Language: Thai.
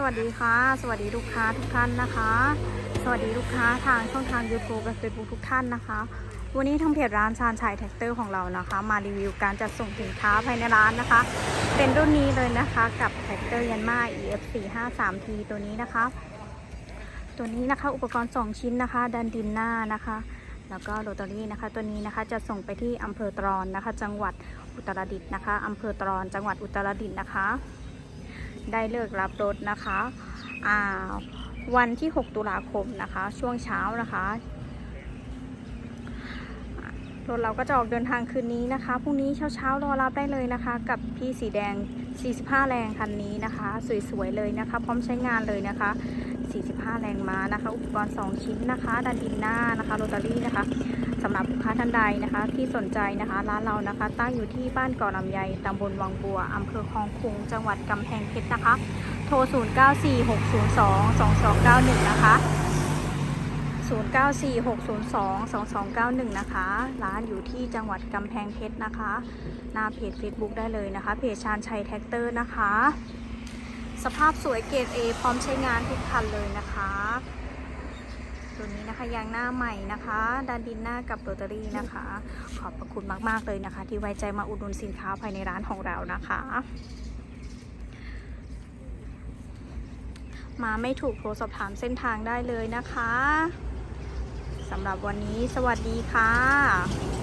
สวัสดีค่ะ สวัสดีลูกค้าทุกท่านนะคะ สวัสดีลูกค้าทางช่องทาง YouTube และ Facebook ทุกท่านนะคะ วันนี้ทางเพจร้านชาญชัยแท็กเตอร์ของเรานะคะ มารีวิวการจัดส่งสินค้าภายในร้านนะคะ เป็นรุ่นนี้เลยนะคะกับแท็กเตอร์ยันมา EF 4 5 3 T ตัวนี้นะคะ ตัวนี้นะคะอุปกรณ์ 2 ชิ้นนะคะ ดันดินหน้านะคะ แล้วก็โรตารี่นะคะ ตัวนี้นะคะจะส่งไปที่อำเภอตรอนนะคะ จังหวัดอุตรดิตถ์นะคะอำเภอตรอนจังหวัดอุตรดิตถ์นะคะ ได้เลิกรับรถนะคะอ่าวันที่ 6 ตุลาคมนะคะ ช่วงเช้านะคะรถเราก็จะออกเดินทางคืนนี้นะคะ พรุ่งนี้เช้าๆรอรับได้เลยนะคะ กับพี่สีแดง 45 แรงคันนี้นะคะ สวยๆเลยนะคะ พร้อมใช้งานเลยนะคะ 45 แรงม้านะคะ อุปกรณ์ 2 ชิ้นนะคะ ดันดินหน้านะคะ โรตารี่นะคะ สำหรับลูกค้าท่านใดนะคะ ที่สนใจนะคะร้านเรานะคะ ตั้งอยู่ที่บ้านเกาะลำไยตำบลวังบัวอำเภอคลองคุงจังหวัดกำแพงเพชรนะคะ โทร 0946022291 นะคะ 0946022291 นะคะ ร้านอยู่ที่จังหวัดกำแพงเพชรนะคะ หน้าเพจ Facebook ได้เลยนะคะ เพจชาญชัยแท็กเตอร์นะคะ สภาพสวยเกรด A พร้อมใช้งานทุกคันเลยนะคะ ตัวนี้นะคะยางหน้าใหม่นะคะดันดินหน้ากับโรตารี่นะคะ ขอบพระคุณมากๆเลยนะคะ ที่ไว้ใจมาอุดหนุนสินค้าภายในร้านของเรานะคะ มาไม่ถูกโทรสอบถามเส้นทางได้เลยนะคะสำหรับวันนี้สวัสดีค่ะ